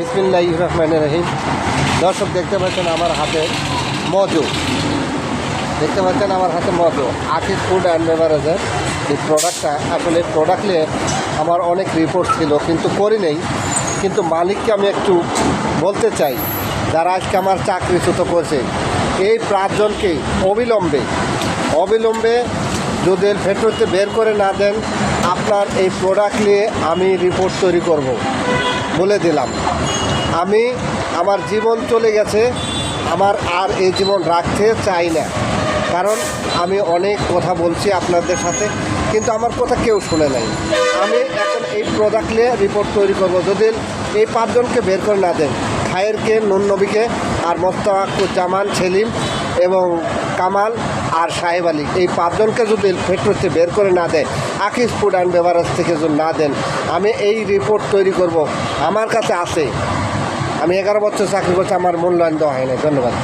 বিসমিল্লাহ রহমান রহিম। দর্শক, দেখতে পাচ্ছেন আমার হাতে মজু দেখতে পাচ্ছেন আমার হাতে মজু আকিস ফুড অ্যান্ড বেভারেজের এই প্রোডাক্টটা আসলে প্রোডাক্ট নিয়ে আমার অনেক রিপোর্ট ছিল, কিন্তু করি নেই। কিন্তু মালিককে আমি একটু বলতে চাই, যারা আজকে আমার চাকরিচ্যুত করছে, এই পাঁচজনকে অবিলম্বে অবিলম্বে যদি ফেটরতে বের করে না দেন, আপনার এই প্রোডাক্ট নিয়ে আমি রিপোর্ট তৈরি করব। বলে দিলাম। আমি আমার জীবন চলে গেছে, আমার আর এই জীবন রাখতে চাই না। কারণ আমি অনেক কথা বলছি আপনাদের সাথে, কিন্তু আমার কথা কেউ শুনে নাই। আমি এখন এই প্রোডাক্ট নিয়ে রিপোর্ট তৈরি করব। যদি এই পাঁচজনকে বের করে না দেন, খায়েরকে নুন নবীকে আর মোস্তাকুজ্জামান সেলিম এবং কামাল আর সাহেব আলী। এই পাঁচজনকে যদি ফেটরতে বের করে না দেয় আকিস ফুড অ্যান্ড বেভারেজ থেকে যদি না দেন, আমি এই রিপোর্ট তৈরি করব। আমার কাছে আছে। আমি এগারো বছর চাকরি করছি, আমার মূল্যায়ন দেওয়া হয় না ধন্যবাদ।